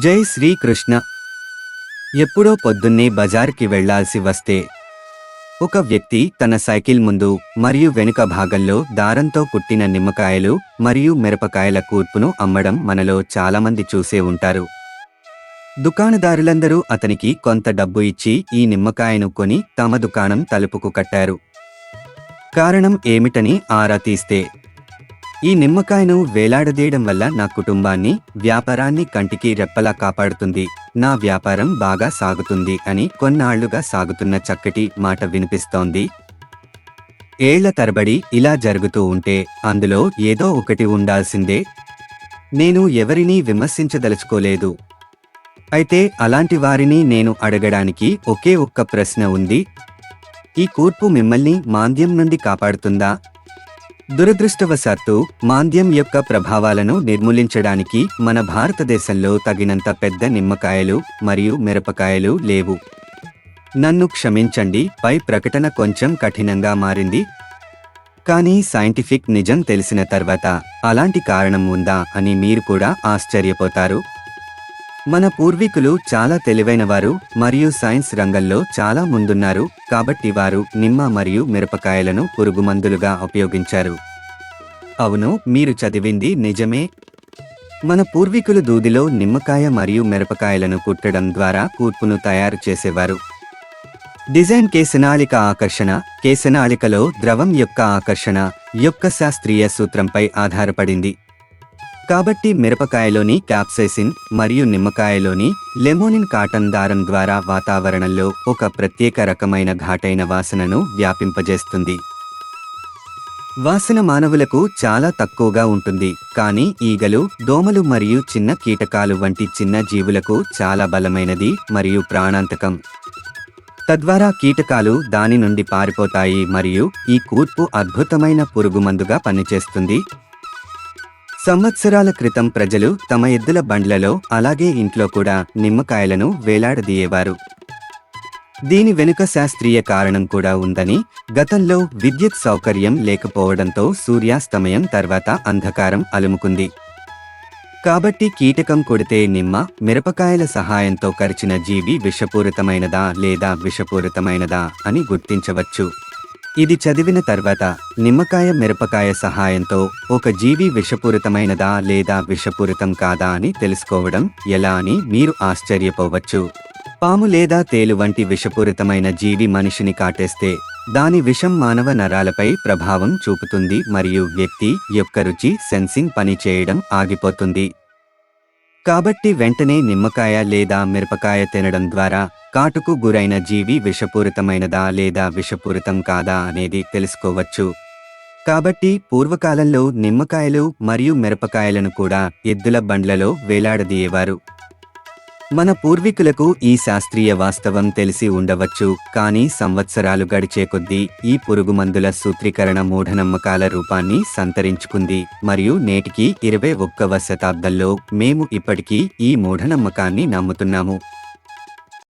జై శ్రీకృష్ణ. ఎప్పుడో పొద్దున్నే బజార్కి వెళ్ళాల్సి వస్తే ఒక వ్యక్తి తన సైకిల్ ముందు మరియు వెనుక భాగంలో దారంతో కుట్టిన నిమ్మకాయలు మరియు మిరపకాయల కూర్పును అమ్మడం మనలో చాలామంది చూసే ఉంటారు. దుకాణదారులందరూ అతనికి కొంత డబ్బు ఇచ్చి ఈ నిమ్మకాయను కొని తమ దుకాణం తలుపుకు కట్టారు. కారణం ఏమిటని ఆరా తీస్తే ఈ నిమ్మకాయను వేలాడదీయడం వల్ల నా కుటుంబాన్ని వ్యాపారాన్ని కంటికి రెప్పలా కాపాడుతుంది. నా వ్యాపారం బాగా సాగుతుంది అని కొన్నాళ్ళుగా సాగుతున్న చక్కటి మాట వినిపిస్తోంది. ఏళ్ళ తరబడి ఇలా జరుగుతూ ఉంటే అందులో ఏదో ఒకటి ఉండాల్సిందే. నేను ఎవరినీ విమర్శించదలుచుకోలేదు. అయితే అలాంటి వారిని నేను అడగడానికి ఒకే ఒక్క ప్రశ్న ఉంది. ఈ కూర్పు మిమ్మల్ని మాంద్యం నుండి కాపాడుతుందా? దురదృష్టవశాత్తు మాంద్యం యొక్క ప్రభావాలను నిర్మూలించడానికి మన భారతదేశంలో తగినంత పెద్ద నిమ్మకాయలు మరియు మిరపకాయలు లేవు. నన్ను క్షమించండి పై ప్రకటన కొంచెం కఠినంగా మారింది. కానీ సైంటిఫిక్ నిజం తెలిసిన తర్వాత అలాంటి కారణం ఉందా అని మీరు కూడా ఆశ్చర్యపోతారు. మన పూర్వీకులు చాలా తెలివైనవారు మరియు సైన్స్ రంగంలో చాలా ముందున్నారు కాబట్టి వారు నిమ్మ మరియు మిరపకాయలను పురుగుమందులుగా ఉపయోగించారు. అవును మీరు చదివింది నిజమే. మన పూర్వీకులు దూదిలో నిమ్మకాయ మరియు మిరపకాయలను కుట్టడం ద్వారా కూర్పును తయారు చేసేవారు. డిజైన్ కేశనాళిక ఆకర్షణ కేశనాళికలో ద్రవం యొక్క ఆకర్షణ యొక్క శాస్త్రీయ సూత్రంపై ఆధారపడింది. కాబట్టి మిరపకాయలోని క్యాప్సైసిన్ మరియు నిమ్మకాయలోని లెమోనిన్ కాటన్ దారం ద్వారా వాతావరణంలో ఒక ప్రత్యేక రకమైన ఘాటైన వాసనను వ్యాపింపజేస్తుంది. వాసన మానవులకు చాలా తక్కువగా ఉంటుంది కానీ ఈగలు దోమలు మరియు చిన్న కీటకాలు వంటి చిన్న జీవులకు చాలా బలమైనది మరియు ప్రాణాంతకం. తద్వారా కీటకాలు దాని నుండి పారిపోతాయి మరియు ఈ కూర్పు అద్భుతమైన పురుగుమందుగా పనిచేస్తుంది. సంవత్సరాల క్రితం ప్రజలు తమ ఎద్దుల బండ్లలో అలాగే ఇంట్లో కూడా నిమ్మకాయలను వేలాడదీయేవారు. దీని వెనుక శాస్త్రీయ కారణం కూడా ఉందని గతంలో విద్యుత్ సౌకర్యం లేకపోవడంతో సూర్యాస్తమయం తర్వాత అంధకారం అలుముకుంది. కాబట్టి కీటకం కొడితే నిమ్మ మిరపకాయల సహాయంతో కరిచిన జీవి విషపూరితమైనదా లేదా విషపూరితమైనదా అని గుర్తించవచ్చు. ఇది చదివిన తర్వాత నిమ్మకాయ మిరపకాయ సహాయంతో ఒక జీవి విషపూరితమైనదా లేదా విషపూరితం కాదా అని తెలుసుకోవడం ఎలా అని మీరు ఆశ్చర్యపోవచ్చు. పాము లేదా తేలు వంటి విషపూరితమైన జీవి మనిషిని కాటేస్తే దాని విషం మానవ నరాలపై ప్రభావం చూపుతుంది మరియు వ్యక్తి యొక్క రుచి సెన్సింగ్ పనిచేయడం ఆగిపోతుంది. కాబట్టి వెంటనే నిమ్మకాయ లేదా మిరపకాయ తినడం ద్వారా కాటుకు గురైన జీవి విషపూరితమైనదా లేదా విషపూరితం కాదా అనేది తెలుసుకోవచ్చు. కాబట్టి పూర్వకాలంలో నిమ్మకాయలు మరియు మిరపకాయలను కూడా ఎద్దుల బండ్లలో వేలాడదీయేవారు. మన పూర్వీకులకు ఈ శాస్త్రీయ వాస్తవం తెలిసి ఉండవచ్చు కానీ సంవత్సరాలు గడిచే కొద్దీ ఈ పురుగుమందుల సూత్రీకరణ మూఢనమ్మకాల రూపాన్ని సంతరించుకుంది. మరియు నేటికి ఇరవై ఒక్కవ శతాబ్దంలో మేము ఇప్పటికీ ఈ మూఢనమ్మకాన్ని నమ్ముతున్నాము.